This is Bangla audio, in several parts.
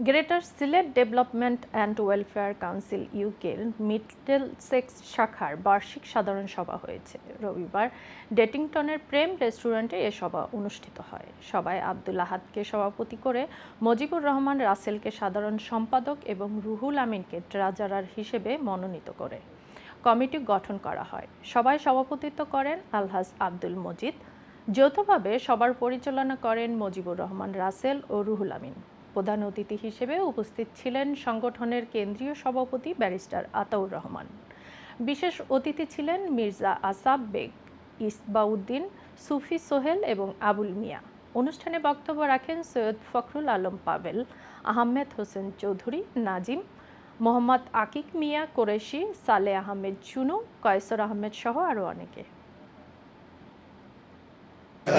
Greater Sylhet development and welfare council ইউকের মিডল সেক্স শাখার বার্ষিক সাধারণ সভা হয়েছে। রবিবার ডেটিংটনের প্রেম রেস্টুরেন্টে এ সভা অনুষ্ঠিত হয়। সভায় আব্দুল আহাদকে সভাপতি করে মজিবুর রহমান রাসেলকে সাধারণ সম্পাদক এবং রুহুল আমিনকে ট্রাজারার হিসেবে মনোনীত করে। কমিটি গঠন করা হয়। সভায় সভাপতিত্ব করেন আলহাজ আব্দুল মজিদ। যৌথভাবে সবার পরিচালনা করেন মজিবুর রহমান রাসেল ও রুহুল আমিন। প্রধান অতিথি হিসেবে উপস্থিত ছিলেন সংগঠনের কেন্দ্রীয় সভাপতি ব্যারিস্টার আতাউর রহমান। বিশেষ অতিথি ছিলেন মির্জা আসাব বেগ, ইসবাউদ্দিন, সুফি সোহেল এবং আবুল মিয়া। অনুষ্ঠানে বক্তব্য রাখেন সৈয়দ ফখরুল আলম পাভেল, আহমেদ হোসেন চৌধুরী, নাজিম, মোহাম্মদ আকিক মিয়া কোরেশি সালে আহমেদ চুনু কয়সর আহমেদ সহ আরও অনেকে।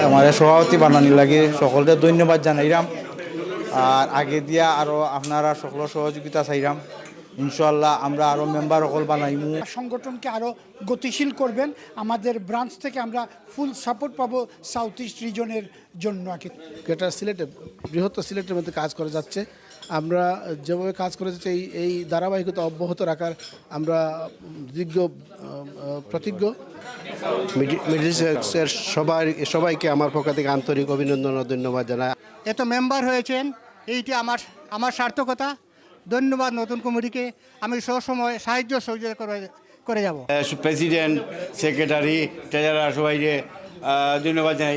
আমার সভাপতি বানানি লাগে সকলকে ধন্যবাদ জানাইরাম। আর আগে দিয়া আরও আপনারা সকল সহযোগিতা চাইরাম। ইনশাল্লাহ আমরা আরও মেম্বার সকল বানাইমু। সংগঠনকে আরও গতিশীল করবেন। আমাদের ব্রাঞ্চ থেকে আমরা ফুল সাপোর্ট পাবো সাউথ ইস্ট রিজনের জন্য আর কি। গ্রেটার সিলেটে বৃহত্তর সিলেটের মধ্যে কাজ করে যাচ্ছে। আমরা যেভাবে কাজ করে যাচ্ছে এই এই ধারাবাহিকতা অব্যাহত রাখার আমরা আহ, প্রতিজ্ঞ। মিডিল সবাই সবাইকে আমার পক্ষ থেকে আন্তরিক অভিনন্দন ও ধন্যবাদ জানাই। এত মেম্বার হয়েছেন এইটি আমার আমার সার্থকতা। ধন্যবাদ নতুন কমিটিকে। আমি সবসময় সাহায্য সহযোগিতা করে করে যাব। প্রেসিডেন্ট সেক্রেটারি ট্রেজারার সবাইকে ধন্যবাদ জানাই।